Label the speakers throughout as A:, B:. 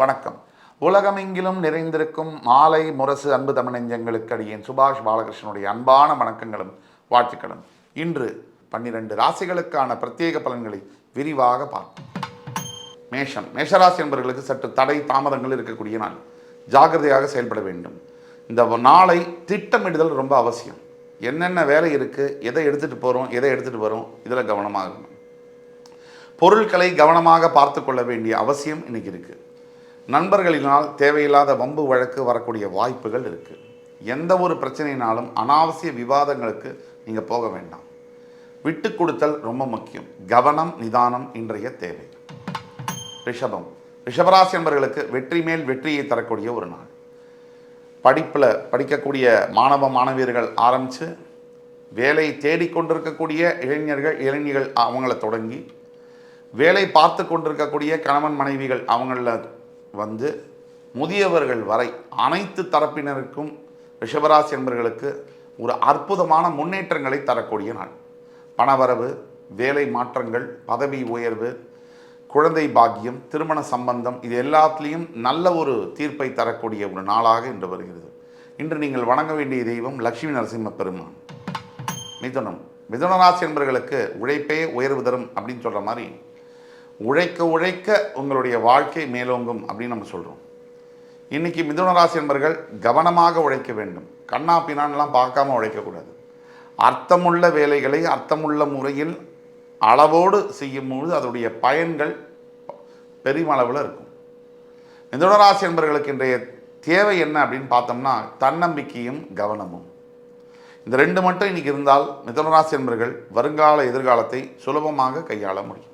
A: வணக்கம். உலகமெங்கிலும் நிறைந்திருக்கும் மாலை முரசு அன்பு தமிழஞ்சங்களுக்கு அடியேன் சுபாஷ் பாலகிருஷ்ணனுடைய அன்பான வணக்கங்களும் வாழ்த்துக்களும். இன்று பன்னிரண்டு ராசிகளுக்கான பிரத்யேக பலன்களை விரிவாக பார்ப்போம். மேஷம். மேஷராசி என்பவர்களுக்கு சற்று தடை தாமதங்கள் இருக்கக்கூடிய நாள். ஜாகிரதையாக செயல்பட வேண்டும். இந்த நாளை திட்டமிடுதல் ரொம்ப அவசியம். என்னென்ன வேலை இருக்குது எதை எடுத்துகிட்டு போகிறோம் எதை எடுத்துகிட்டு வரோம் இதில் கவனமாக இருக்கணும். பொருட்களை கவனமாக பார்த்து கொள்ள வேண்டிய அவசியம் இன்றைக்கி இருக்குது நண்பர்களினால் தேவையில்லாத வம்பு வழக்கு வரக்கூடிய வாய்ப்புகள் இருக்குது எந்த ஒரு பிரச்சனையினாலும் அனாவசிய விவாதங்களுக்கு நீங்கள் போக வேண்டாம். விட்டு கொடுத்தல் ரொம்ப முக்கியம். கவனம் நிதானம் இன்றைய தேவை. ரிஷபம். ரிஷபராசி நண்பர்களுக்கு வெற்றி மேல் வெற்றியை தரக்கூடிய ஒரு நாள். படிப்பில் படிக்கக்கூடிய மாணவ மாணவியர்கள் ஆரம்பித்து வேலை தேடிக்கொண்டிருக்கக்கூடிய இளைஞர்கள் இளைஞர்கள் அவங்கள தொடங்கி வேலை பார்த்து கொண்டிருக்கக்கூடிய கணவன் மனைவிகள் அவங்கள வந்து முதியவர்கள் வரை அனைத்து தரப்பினருக்கும் ரிஷபராசி என்பர்களுக்கு ஒரு அற்புதமான முன்னேற்றங்களை தரக்கூடிய நாள். பணவரவு வேலை மாற்றங்கள் பதவி உயர்வு குழந்தை பாக்கியம் திருமண சம்பந்தம் இது எல்லாத்துலேயும் நல்ல ஒரு தீர்ப்பை தரக்கூடிய ஒரு நாளாக இன்று வருகிறது. இன்று நீங்கள் வணங்க வேண்டிய தெய்வம் லக்ஷ்மி நரசிம்ம பெருமான். மிதுனம். மிதுனராசி என்பர்களுக்கு உழைப்பே உயர்வு தரும் அப்படின்னு சொல்கிற மாதிரி உழைக்க உழைக்க உங்களுடைய வாழ்க்கை மேலோங்கும் அப்படின்னு நம்ம சொல்கிறோம் இன்னைக்கு மிதுன ராசி என்பர்கள் கவனமாக உழைக்க வேண்டும். கண்ணா பின்னான்லாம் பார்க்காம உழைக்கக்கூடாது. அர்த்தமுள்ள வேலைகளை அர்த்தமுள்ள முறையில் அளவோடு செய்யும்போது அதனுடைய பயன்கள் பெருமளவில் இருக்கும். மிதுன ராசி என்பர்களுக்கு இன்றைய தேவை என்ன அப்படின்னு பார்த்தோம்னா தன்னம்பிக்கையும் கவனமும். இந்த ரெண்டு மட்டும் இன்றைக்கி இருந்தால் மிதுனராசி என்பர்கள் வருங்கால எதிர்காலத்தை சுலபமாக கையாள முடியும்.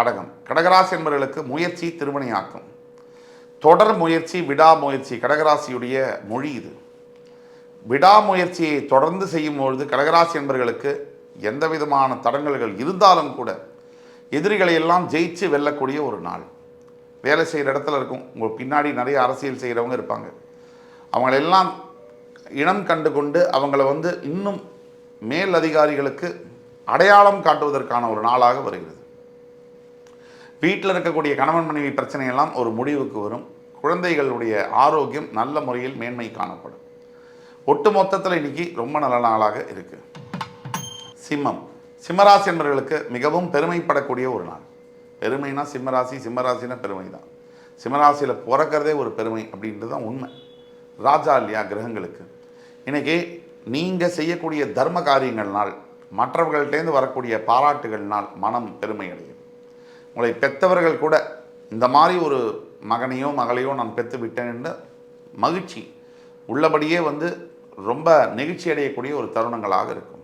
A: கடகம். கடகராசி என்பவர்களுக்கு முயற்சி திருமணியாக்கும். தொடர் முயற்சி விடாமுயற்சி கடகராசியுடைய மொழி இது. விடாமுயற்சியை தொடர்ந்து செய்யும் பொழுது கடகராசி என்பவர்களுக்கு எந்த விதமான தடங்கல்கள் இருந்தாலும் கூட எதிரிகளை எல்லாம் ஜெயிச்சு வெல்லக்கூடிய ஒரு நாள். வேலை செய்கிற இடத்துல இருக்கும். உங்கள் பின்னாடி நிறைய அரசியல் செய்கிறவங்க இருப்பாங்க. அவங்களெல்லாம் இனம் கண்டு கொண்டு அவங்கள வந்து இன்னும் மேல் அதிகாரிகளுக்கு அடையாளம் காட்டுவதற்கான ஒரு நாளாக வருகிறது. வீட்டில் இருக்கக்கூடிய கணவன் மனைவி பிரச்சனையெல்லாம் ஒரு முடிவுக்கு வரும். குழந்தைகளுடைய ஆரோக்கியம் நல்ல முறையில் மேன்மை காணப்படும். ஒட்டு மொத்தத்தில் இன்னைக்கு ரொம்ப நல்ல நாளாக இருக்குது சிம்மம். சிம்மராசி என்பவர்களுக்கு மிகவும் பெருமைப்படக்கூடிய ஒரு நாள். பெருமைனா சிம்மராசி சிம்மராசினா பெருமை தான். சிம்மராசியில் பிறக்கிறதே ஒரு பெருமை அப்படின்றது தான் உண்மை. ராஜா இல்லையா கிரகங்களுக்கு. இன்றைக்கி நீங்கள் செய்யக்கூடிய தர்ம காரியங்கள்னால் மற்றவர்கள்ட்டேருந்து வரக்கூடிய பாராட்டுகள்னால் மனம் பெருமை அடையும். உங்களை பெற்றவர்கள் கூட இந்த மாதிரி ஒரு மகனையோ மகளையோ நான் பெற்று விட்டேன் என்ற மகிழ்ச்சி. உள்ளபடியே வந்து ரொம்ப நெகிழ்ச்சி அடையக்கூடிய ஒரு தருணங்களாக இருக்கும்.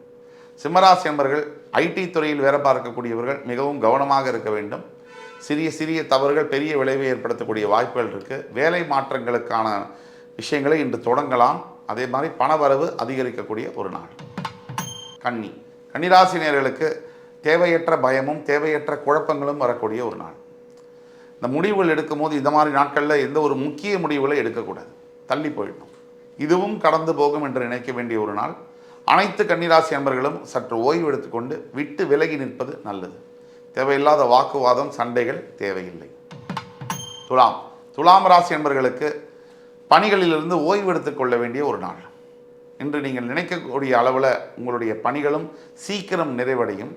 A: சிம்மராசி நண்பர்கள் ஐடி துறையில் வேலை பார்க்கக்கூடியவர்கள் மிகவும் கவனமாக இருக்க வேண்டும். சிறிய சிறிய தவறுகள் பெரிய விளைவை ஏற்படுத்தக்கூடிய வாய்ப்புகள் இருக்குது வேலை மாற்றங்களுக்கான விஷயங்களை இன்று தொடங்கலாம். அதே மாதிரி பணவரவு அதிகரிக்கக்கூடிய ஒரு நாள். கன்னி. கன்னிராசினியர்களுக்கு தேவையற்ற பயமும் தேவையற்ற குழப்பங்களும் வரக்கூடிய ஒரு நாள். இந்த முடிவுகள் எடுக்கும்போது இந்த மாதிரி நாட்களில் எந்த ஒரு முக்கிய முடிவுகளை எடுக்கக்கூடாது. தள்ளி போயிடணும். இதுவும் கடந்து போகும் என்று நினைக்க வேண்டிய ஒரு நாள். அனைத்து கன்னிராசி அன்பர்களும் சற்று ஓய்வு எடுத்துக்கொண்டு விட்டு விலகி நிற்பது நல்லது. தேவையில்லாத வாக்குவாதம் சண்டைகள் தேவையில்லை. துலாம். துலாம் ராசி என்பர்களுக்கு பணிகளிலிருந்து ஓய்வு எடுத்துக்கொள்ள வேண்டிய ஒரு நாள். இன்று நீங்கள் நினைக்கக்கூடிய அளவில் உங்களுடைய பணிகளும் சீக்கிரம் நிறைவடையும்.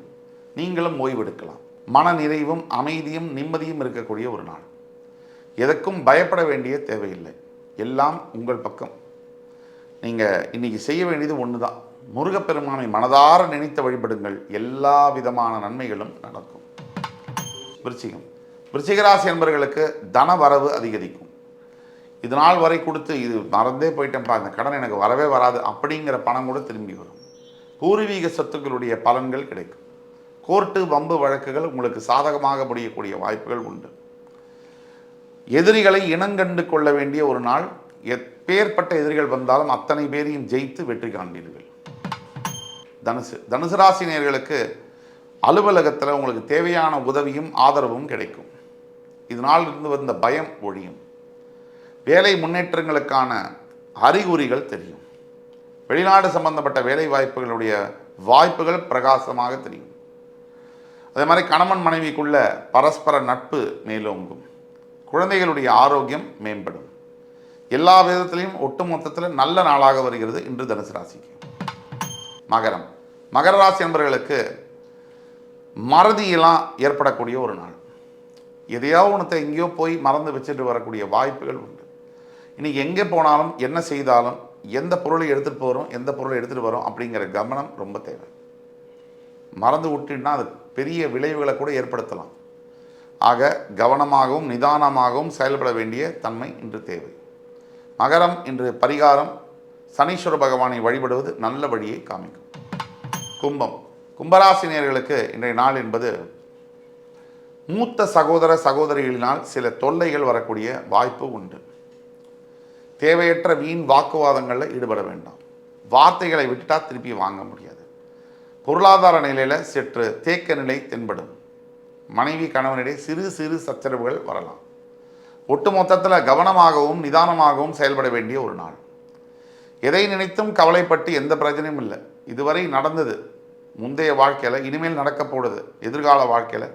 A: நீங்களும் ஓய்வெடுக்கலாம். மன நிறைவும் அமைதியும் நிம்மதியும் இருக்கக்கூடிய ஒரு நாள். எதற்கும் பயப்பட வேண்டிய தேவையில்லை. எல்லாம் உங்கள் பக்கம். நீங்கள் இன்றைக்கி செய்ய வேண்டியது ஒன்று தான் முருகப்பெருமானை மனதார நினைத்து வழிபடுங்கள். எல்லா விதமான நன்மைகளும் நடக்கும். விருச்சிகம். விருச்சிகராசி என்பவர்களுக்கு தன வரவு அதிகரிக்கும். இது நாள் வரை கொடுத்து இது மறந்தே போயிட்டேன்ப்பா. இந்த கடன் எனக்கு வரவே வராது. அப்படிங்கிற பணம் கூட திரும்பி வரும். பூர்வீக சொத்துக்களுடைய பலன்கள் கிடைக்கும். கோர்ட்டு வம்பு வழக்குகள் உங்களுக்கு சாதகமாக முடியக்கூடிய வாய்ப்புகள் உண்டு. எதிரிகளை இனங்கண்டு கொள்ள வேண்டிய ஒரு நாள் எப்பேற்பட்ட எதிரிகள் வந்தாலும் அத்தனை பேரையும் ஜெயித்து வெற்றி காண்பீர்கள். தனுசு தனுசு ராசி அலுவலகத்தில் உங்களுக்கு தேவையான உதவியும் ஆதரவும் கிடைக்கும். இதனால் இருந்து வந்த பயம் ஒழியும். வேலை முன்னேற்றங்களுக்கான அறிகுறிகள் தெரியும். வெளிநாடு சம்பந்தப்பட்ட வேலை வாய்ப்புகளுடைய வாய்ப்புகள் பிரகாசமாக தெரியும். அதே மாதிரி கணவன் மனைவிக்குள்ள பரஸ்பர நட்பு மேலோங்கும். குழந்தைகளுடைய ஆரோக்கியம் மேம்படும். எல்லா விதத்திலையும் ஒட்டுமொத்தத்தில் நல்ல நாளாக வருகிறது இன்று தனுசு ராசிக்கு. மகரம். மகர ராசி என்பவர்களுக்கு மறதியெல்லாம் ஏற்படக்கூடிய ஒரு நாள். எதையோ ஒன்றத்தை எங்கேயோ போய் மறந்து வச்சுட்டு வரக்கூடிய வாய்ப்புகள் உண்டு. இன்றைக்கி எங்கே போனாலும் என்ன செய்தாலும் எந்த பொருளை எடுத்துகிட்டு போகிறோம் எந்த பொருளை எடுத்துகிட்டு வரோம் அப்படிங்கிற கவனம் ரொம்ப தேவை. மறந்து விட்டுன்னா அது பெரிய விளைவுகளை கூட ஏற்படுத்தலாம். ஆக கவனமாகவும் நிதானமாகவும் செயல்பட வேண்டிய தன்மை இன்று தேவை. மகரம் இன்று பரிகாரம். சனீஸ்வர பகவானை வழிபடுவது நல்ல வழியை காமிக்கும். கும்பம். கும்பராசினியர்களுக்கு இன்றைய நாள் என்பது மூத்த சகோதர சகோதரிகளினால் சில தொல்லைகள் வரக்கூடிய வாய்ப்பு உண்டு. தேவையற்ற வீண் வாக்குவாதங்களில் ஈடுபட வேண்டாம். வார்த்தைகளை விட்டுட்டா திருப்பி வாங்க முடியாது. பொருளாதார நிலையில் சற்று தேக்க நிலை தென்படும். மனைவி கணவனிடையே சிறு சிறு சச்சரவுகள் வரலாம். ஒட்டுமொத்தத்தில் கவனமாகவும் நிதானமாகவும் செயல்பட வேண்டிய ஒரு நாள். எதை நினைத்தும் கவலைப்பட்டு எந்த பிரச்சனையும் இல்லை. இதுவரை நடந்தது. முந்தைய வாழ்க்கையில் இனிமேல் நடக்க போடுது எதிர்கால வாழ்க்கையில்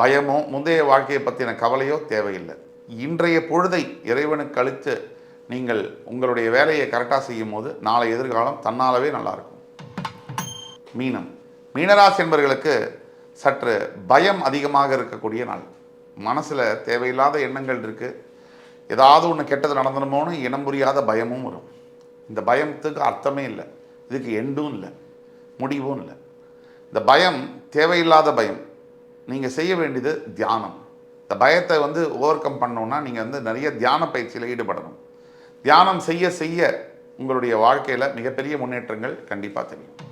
A: பயமோ முந்தைய வாழ்க்கையை பற்றின கவலையோ தேவையில்லை. இன்றைய பொழுதை இறைவனுக்கு அளித்து நீங்கள் உங்களுடைய வேலையை கரெக்டாக செய்யும் போது நாளை எதிர்காலம் தன்னாலவே நல்லாயிருக்கும் மீனம். மீனராசி என்பவர்களுக்கு சற்று பயம் அதிகமாக இருக்கக்கூடிய நாள். மனசில் தேவையில்லாத எண்ணங்கள் இருக்குது ஏதாவது ஒன்று கெட்டது நடந்துடுமோன்னு இனம் புரியாத பயமும் வரும். இந்த பயத்துக்கு அர்த்தமே இல்லை. இதுக்கு எண்டும் இல்லை. முடிவும் இல்லை. இந்த பயம் தேவையில்லாத பயம். நீங்கள் செய்ய வேண்டியது தியானம். இந்த பயத்தை வந்து ஓவர் கம் பண்ணோன்னா நீங்கள் வந்து நிறைய தியான பயிற்சியில் ஈடுபடணும். தியானம் செய்ய செய்ய உங்களுடைய வாழ்க்கையில் மிகப்பெரிய முன்னேற்றங்கள் கண்டிப்பாக தெரியும்.